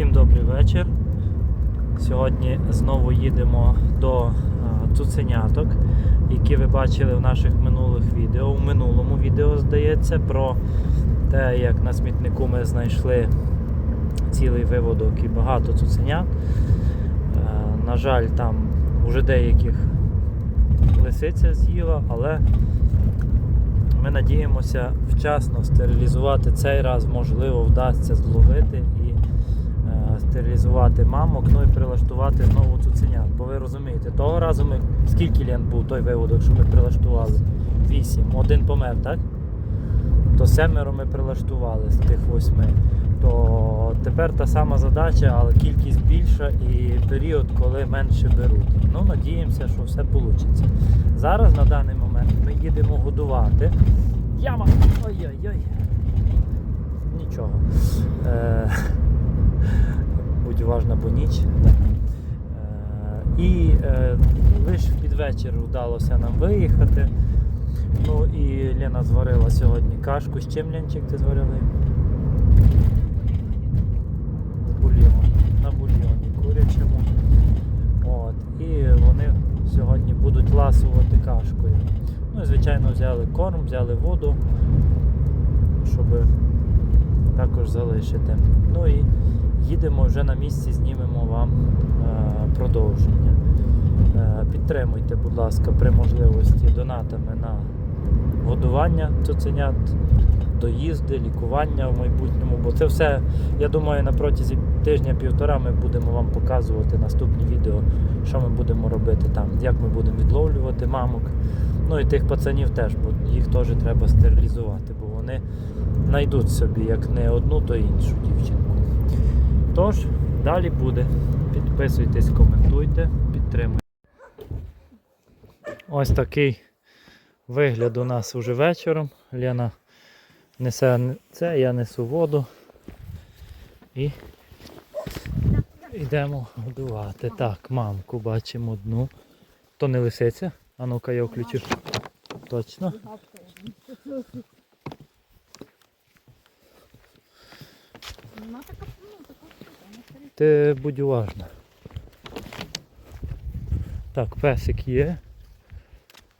Всім добрий вечір. Сьогодні знову їдемо до е, цуценяток, які ви бачили в наших минулих відео. У минулому відео, здається, про те, як на смітнику ми знайшли цілий виводок і багато цуценят. Е, На жаль, там вже деяких лисиця з'їла, але ми надіємося вчасно стерилізувати цей раз, можливо, вдасться зловити стерилізувати мамок, ну і прилаштувати знову цуценят. Бо ви розумієте, того разу ми скільки лент був той виводок, що ми прилаштували? Вісім. Один помер, так? То семеро ми прилаштували з тих восьми. То тепер та сама задача, але кількість більша і період, коли менше беруть. Ну, надіємося, що все вийде. Зараз на даний момент ми їдемо годувати. Яма! Ой-ой-ой. Нічого. Е, будь уважна, бо ніч. Е, і е, лише під вечір вдалося нам виїхати. Ну і Лена зварила сьогодні кашку. З чим Ленчик ти зварила? З бульйоном. На бульйоні курячому. От. І вони сьогодні будуть ласувати кашкою. Ну і звичайно взяли корм, взяли воду, щоб також залишити. Ну і їдемо вже на місці, знімемо вам е, продовження. Е, підтримуйте, будь ласка, при можливості донатами на годування цуценят, доїзди, лікування в майбутньому, бо це все, я думаю, на протязі тижня-півтора ми будемо вам показувати наступні відео, що ми будемо робити там, як ми будемо відловлювати мамок. Ну і тих пацанів теж, бо їх теж треба стерилізувати, бо вони знайдуть собі як не одну, то іншу дівчинку. Тож, далі буде. Підписуйтесь, коментуйте, підтримуйте. Ось такий вигляд у нас уже вечором. Лена несе це, я несу воду і йдемо годувати. Так, мамку бачимо одну. То не лисиця. А ну-ка я включу. Точно. Вона така, ну, така, вона старі. Ти будь уважна. Так, песик є.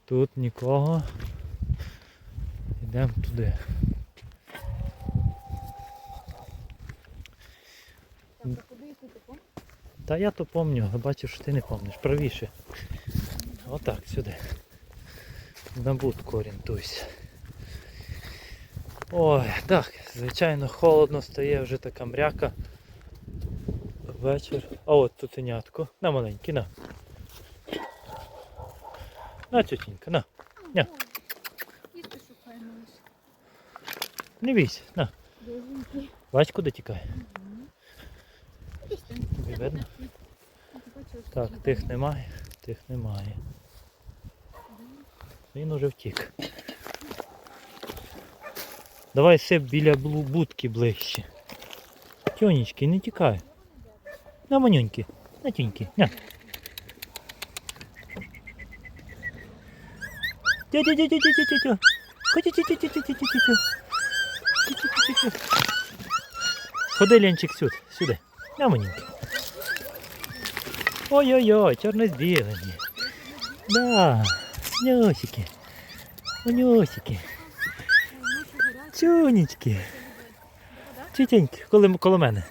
Тут нікого. Йдемо туди. Та я то пам'ятаю, але бачу, що ти не пам'ятаєш. Правіше. Отак, сюди. На будку орієнтуйся. Ой, так, звичайно, холодно стає вже така мряка. Вечір. А от цуценятко. На маленький, на. На тютенька, на. Лише. Не бійся, на. Бач, куди тікає. Тобі видно? Так, тих немає, тих немає. Він уже втік. Давай сип біля будки ближче. Тьонечки, не тікай. На манюньки, на тюньки. На. Тю-тю-тю-тю-тю-тю-тю. Ході-тю-тю-тю-тю-тю-тю-тю. Тю-тю-тю-тю. Ходи, Ленчик, сюди, сюди. На манюньки. Ой-ой-ой, чорно-білені. Да, нюсики. Нюсики. Чунечки. Чутеньки, коли, коло мене.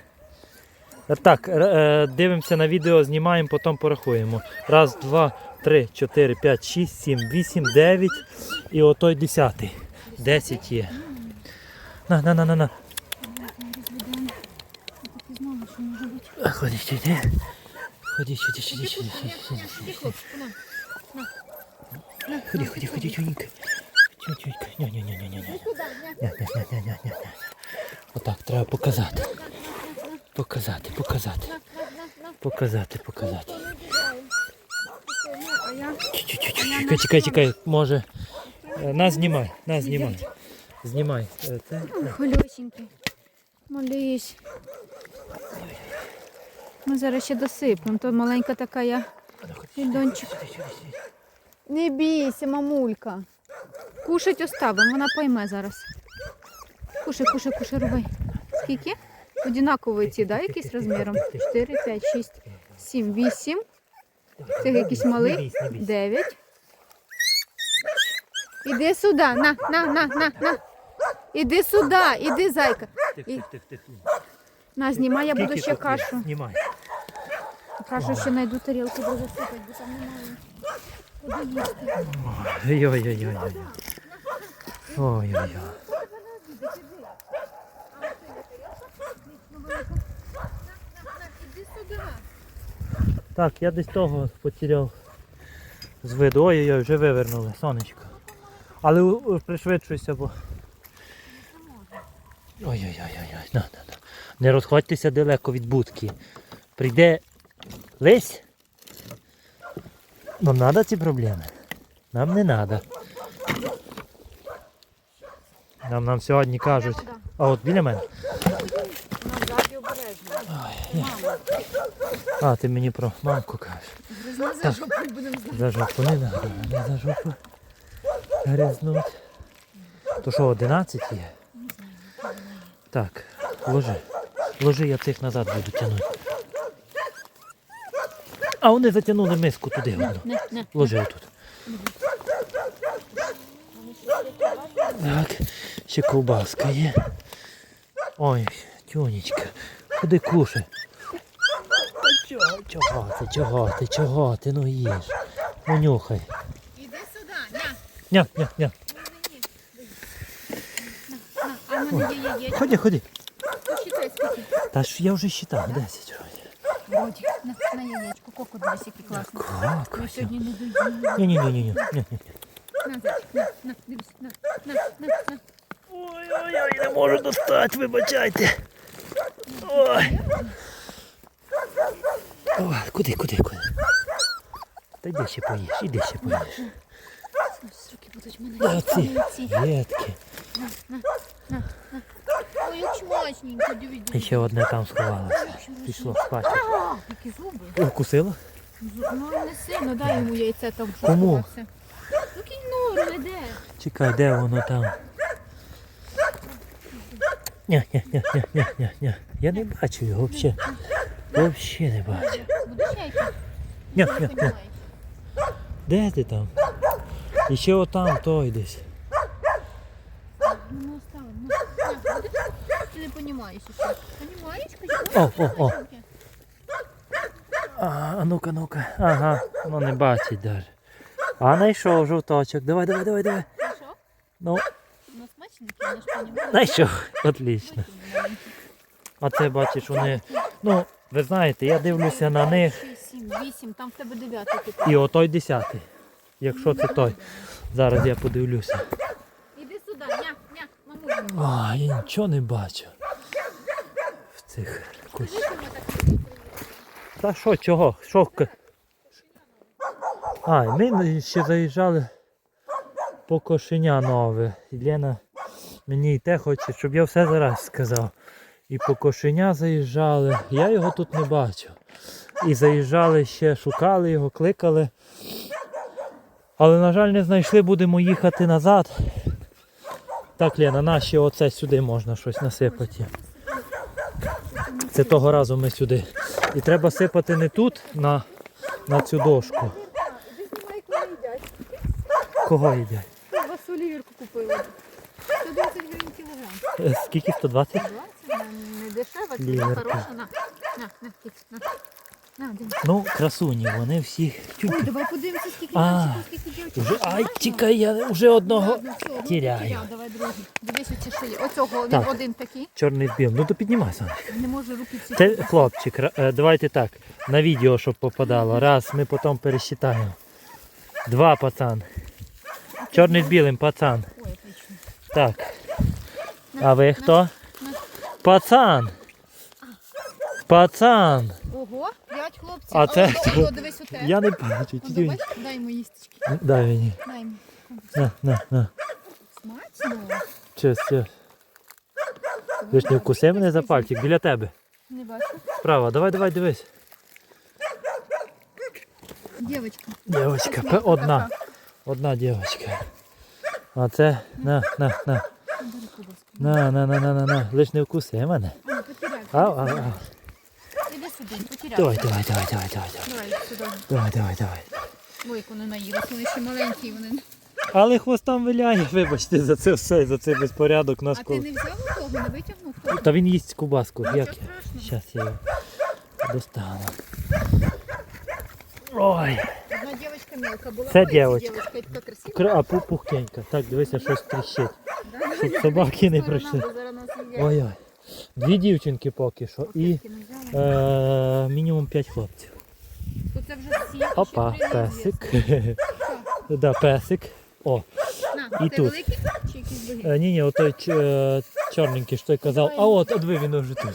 Так, е, дивимося на відео, знімаємо, потім порахуємо. Раз, два, три, чотири, п'ять, шість, сім, вісім, дев'ять і отой десятий. Десять є. На, на, на, на, на. Ходи сюди. Ходи сюди, сюди, сюди, сюди, сюди. Ходи, ходи, ходи, тюнька. Тюнька. Ня-ня-ня-ня-ня. Ня-ня-ня-ня-ня. Отак треба показати. Показати, показати. Показати, показати. Ну, Чекай, чекай, чекай. Може. е, Нас знімай, нас знімай. Знімай. Е, Це. Хольосенький. Молись. Ми зараз ще досипемо. То маленька така я. Відончик. Не бійся, мамулька. Кушать оставимо, вона пойме зараз. Кушай, кушай, кушай, рубай. Скільки? Одинакові ці, да, якісь розміром? 4, 5, 6, 7, 8. Це якийсь малий. 9. Іди сюди. На, на, на, на, на. Іди сюди, іди, зайка. І-. На, знімай, я буду ще кашу. Знімай. Кашу ще знайду тарілку, буду засипати, бо там немає. Куди їсти? Ой-ой-ой-ой. Ой-ой-ой. Так, я десь того потеряв з виду. Ой-ой-ой, вже вивернули, сонечко. Але пришвидшуйся, бо. Ой-ой-ой-ой. На, на, на. Не розходьтеся далеко від будки. Прийде лись. Нам треба ці проблеми? Нам не треба. Нам, нам сьогодні кажуть. А от біля мене. А, ти мені про мамку кажеш. Гризна за жопу будемо знати. За жопу не надо, не за жопу. Гризнуть. То що, 11 є? Так, ложи. Ложи, я цих назад буду тягнути. А вони затягнули миску туди одну. Ложи тут. Так, ще ковбаска є. Ой, тюнечка, ходи кушай. Чого, чого ти, чого ти, чого ти, ну їж. Ну нюхай. Іди сюди. На, Ня, ня, ня. А в мене є яєчко. Ходи, ходи. Посчитай скільки. Та ж я вже считав, 10 років. Родик, на, на яєчко. Коко, дивись, який класний. Как? Ми сьогодні не доїли. Ні, ні, ні, ні, ні, ні, ні. На, зайчик, на, на, дивись, на, на, на, на. Ой-ой-ой, не можу достати, вибачайте. Ой. Ой, куди, куди, куди? Та йди ще поїж, іди ще поїж. Руки будуть в мене. Та ці Ці. ветки. Ой, як смачненько. І ще одне там сховалося. Пішло спати. Які зуби. Укусило? Ну, не сильно, дай йому яйце там що Кому? Ну, кінь нору, не де. Чекай, де воно там? Ні, ні, ні, ні, ні, ні, ні. Я не бачу його взагалі. Взагалі не бачу. Ні, ні, ні. Де ти там? І ще отам той десь. Ну, ну. Ти не понімаєш ще. Понімаєш? О, о, о. А, а ну-ка, ну-ка. Ага, ну не бачить даже. А знайшов жовточок. Давай, давай, давай, давай. Ну, Ну, смачненький, я ж понімаю. Знайшов. Отлично. А це бачиш, вони. Ну, ви знаєте, я дивлюся на них. 7, 8, там в тебе 9 типу. І отой десятий. Якщо це той. Зараз я подивлюся. Іди сюди, ня, ня, мамулю. А, я нічого не бачу. В цих кущах. Та що, чого? Що? А, ми ще заїжджали по кошеня нове. Лена мені і те хоче, щоб я все зараз сказав. І по кошеня заїжджали. Я його тут не бачу. І заїжджали ще, шукали його, кликали. Але, на жаль, не знайшли, будемо їхати назад. Так, Лена, наші оце сюди можна щось насипати. Це того разу ми сюди. І треба сипати не тут, на, на цю дошку. Кого їдять? Скільки? 120? 20, не дешева, ціна хороша. На, на, на, на. На. Ну, красуні, вони всі. Ой, давай подивимося, скільки А, мальчиків, скільки. Вже, ай, тікай, я вже одного Ладно, одну тіряю. потеряв, Давай другий. Дивись оці шиї. Оцього він Так. один такий. Чорний з білим. Ну то піднімайся. Не може руки всі. Це хлопчик, ра- е, давайте так, на відео, щоб попадало. Раз, ми потім пересчитаємо. Два пацан. Чорний з білим пацан. Ой, отлично. Так. А ви хто? Пацан. Пацан. Ого, п'ять хлопців. А це хто? дивись у те. Я не бачу. Ну, давай, дай йому їстечки. Дай мені. Дай йому. На, на, на. Смачно. Чес, чес. Ви ж не вкуси мене за пальчик біля тебе. Не бачу. Справа, давай, давай, дивись. Дівочка. Дівочка, одна. Одна дівчинка. А це на, на, на. На, на, на, на, на, на. Лиш не вкуси мене. Ой, потеряв А, а, а. Іди сюди, потеряй. Давай, давай, давай, давай, давай, давай. Сюди. Давай, давай, давай. Ой, як вони наїли, вони ще маленькі. Вони... Але хвостом виляє, вибачте за це все, за цей безпорядок. Нас А ти не взяв того, не витягнув того? Та він їсть кубаску. Як? страшного. Зараз я його достану. Ой, Одна дівчинка мелка була. Це Ой, дівчинка. Дівчинка, така красива. а пу- пухкенька. Так, дивися, щось тріщить. Щоб собаки не їдять. Ой-ой. Дві дівчинки поки що і взяла. е, мінімум п'ять хлопців. Тут це вже всі. Опа, песик. да, песик. О, На, І тут. великий чи якийсь другий? е, ні, ні, отой ч- е, чорненький, що той казав. А от, а диви, він вже тут.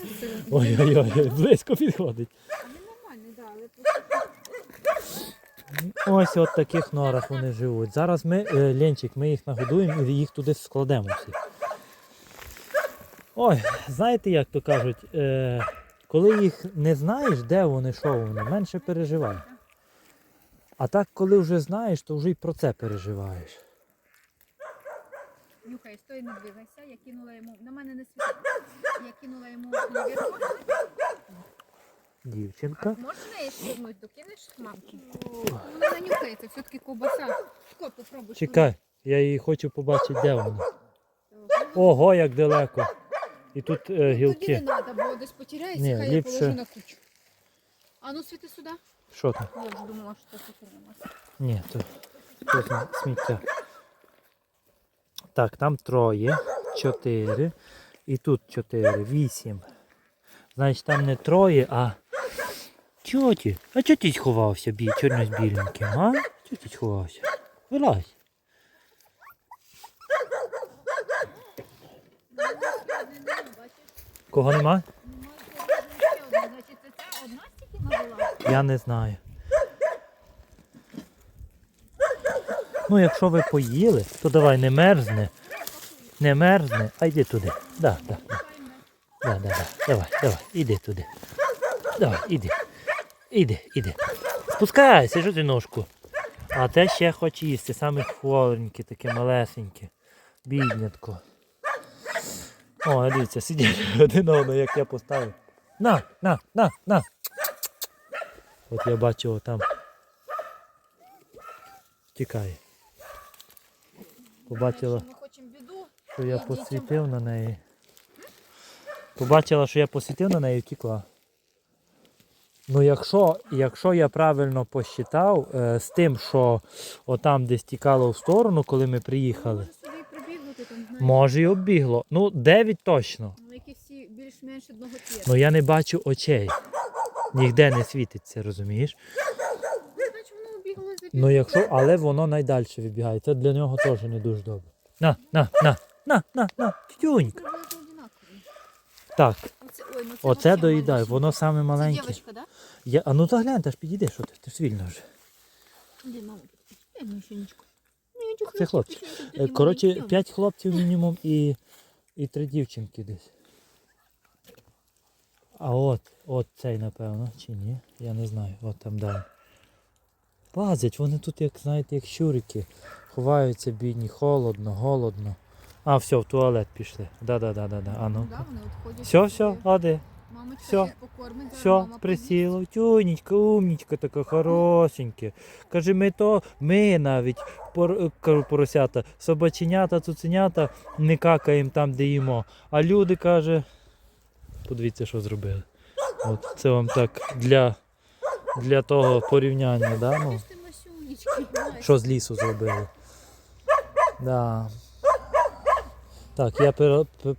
Ой-ой-ой, близько підходить. Нормальний, да, але просто Ось от таких норах вони живуть. Зараз ми, е, Ленчик, ми їх нагодуємо і їх туди складемо всіх. Ой, знаєте, як то кажуть, е, коли їх не знаєш, де вони, що вони, менше переживай. А так, коли вже знаєш, то вже й про це переживаєш. Нюхай, стой, не двигайся. Я кинула йому. На мене не світить. Я кинула йому навірку. Дівчинка. Можеш неї штурнуть, докинеш мамки? Вона не нюхається, все-таки ковбаса. Тако попробуй. Чекай, я її хочу побачити, де вона. Ого, як далеко. І тут е, Тоді не гілки. треба, бо десь потеряється, Ні, хай я положу на кучу. А ну світи сюди. Що там? Я вже думала, що це потерялося. Ні, то тут сміття. Так, там троє, чотири. І тут чотири, вісім. Значить, там не троє, а. Чого? А чого ти сховався бі... чорно з біленьким, а? Чого ти сховався? Вилазь. Кого нема? Я не знаю. Ну, якщо ви поїли, то давай не мерзне. Не мерзне, а йди туди. Да, да, да. Да, да, да. Давай, давай, іди туди. Давай, іди. Іди, іди. Спускайся, що ти ножку. А те ще хоче їсти, саме хвореньке, таке малесеньке. Біднятко. О, дивіться, сидять один на одного, як я поставив. На, на, на, на. От я бачу там. Втікає. Побачила, що я посвітив на неї. Побачила, що я посвітив на неї і втекла. Ну, якщо, якщо я правильно посчитав, е, з тим, що отам десь тікало в сторону, коли ми приїхали, Може собі прибігнути там, знаєш. може і оббігло. Ну, 9 точно. Ну, які всі більш-менш одного. Ну я не бачу очей. Ніде не світиться, розумієш? Значить, воно обігло за Ну якщо, але воно найдальше вибігає. Це для нього теж не дуже добре. На, на, на, на, на, на, тюнька. Приблизно одинакові. Так, Оце, ой, ну це оце доїдай, малюсеньке. воно саме Це маленьке. дівчинка, да? Я, а ну заглянь, та ж підійди, що ти, ти ж вільно вже. Де мама? Ей, Мішенечко. Ну, я Це хлопці. Е, Коротше. 5 хлопців мінімум і, і 3 дівчинки десь. А от, от цей, напевно, чи ні? Я не знаю, от там далі. Лазять, вони тут, як знаєте, як щурики. Ховаються бідні, холодно, голодно. А, все, в туалет пішли. Да-да-да-да-да. А ну. Да, вони. Все, все, оди. Мамочка всіх покормить, зараз Все, мама присіло. Тюнечка, умнічка така хорошенька. Каже, ми то, ми навіть пор, кажу, поросята, собаченята, цуценята не какаємо там, де їмо. А люди каже, подивіться, що зробили. От це вам так для, для того порівняння, да? ну, Ти ти масюнечки, знаєш. що з лісу зробили. Да. Так, я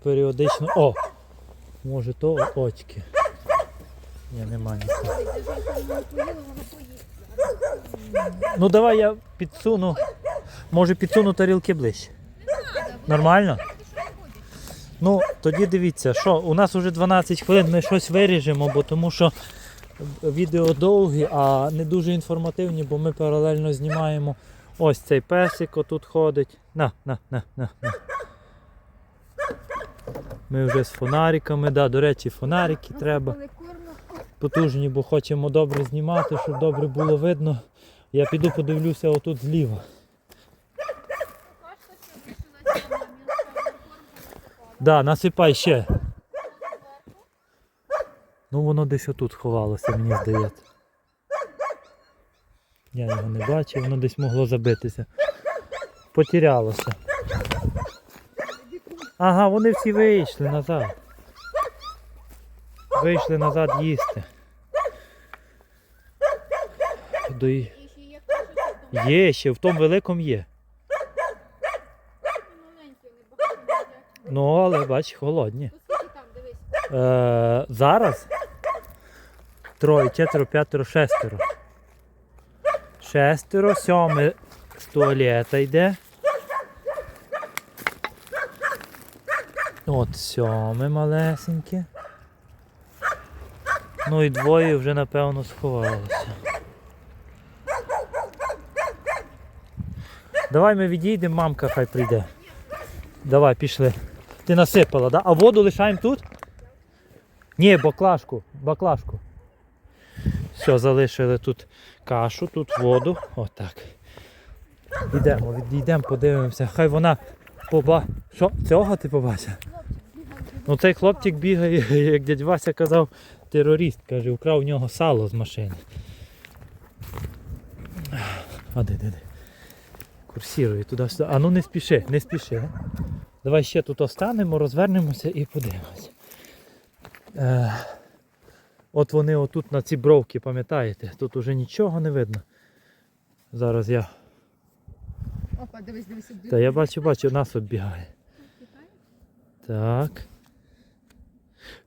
періодично. О! Може то очки. Ні, нема нічого. Ой, даже якщо вона поїла, вона поїсть. Ну давай я підсуну. Може підсуну тарілки ближче. Нормально? Ну, тоді дивіться, що у нас вже 12 хвилин, ми щось виріжемо, бо тому що відео довгі, а не дуже інформативні, бо ми паралельно знімаємо. Ось цей песик отут ходить. На, на, на, на, на. Ми вже з фонариками, да, до речі, фонарики треба. Потужні, бо хочемо добре знімати, щоб добре було видно. Я піду подивлюся отут зліва. Да, насипай ще. Ну воно десь отут ховалося, мені здається. Я його не бачив, воно десь могло забитися. Потерялося. Ага, вони всі вийшли назад. Вийшли назад їсти. До... є ще, в тому великому є. Ну, але бач, холодні. Е, зараз троє, четверо, п'ятеро, шестеро. Шестеро, сьоме з туалета йде. От сьоме малесеньке. Ну і двоє вже напевно сховалося. Давай ми відійдемо, мамка хай прийде. Давай, пішли. Ти насипала, да? А воду лишаємо тут? Ні, баклажку, баклажку. Все, залишили тут кашу, тут воду. Отак. Йдемо, відійдемо, подивимося. Хай вона поба. Що? Цього ти побачив? Ну цей хлопчик бігає, як дядь Вася казав, терорист, каже, украв у нього сало з машини. А де, де, де? Курсірує туди-сюди. А ну не спіши, не спіши. Давай ще тут останемо, розвернемося і подивимося. Е, от вони отут на ці бровки, пам'ятаєте? Тут уже нічого не видно. Зараз я. Опа, дивись, дивись. Та я бачу, бачу, нас оббігає. Так.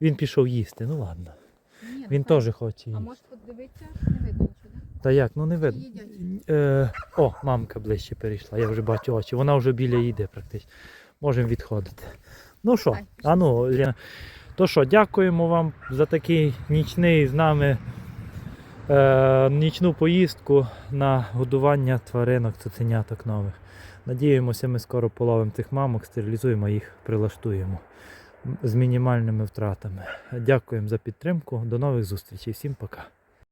Він пішов їсти, ну ладно. Ні, Він ну, теж хоче їсти. А може подивитися, не видно нічого. Та як, ну не видно. Їдять. Е, о, мамка ближче перейшла, я вже бачу очі. Вона вже біля їде практично. Можемо відходити. Ну що, Ай, а ну, Ліна. То що, дякуємо вам за такий нічний з нами е, нічну поїздку на годування тваринок, цуценяток нових. Надіємося, ми скоро половимо цих мамок, стерилізуємо їх, прилаштуємо з мінімальними втратами. Дякуємо за підтримку. До нових зустрічей. Всім пока.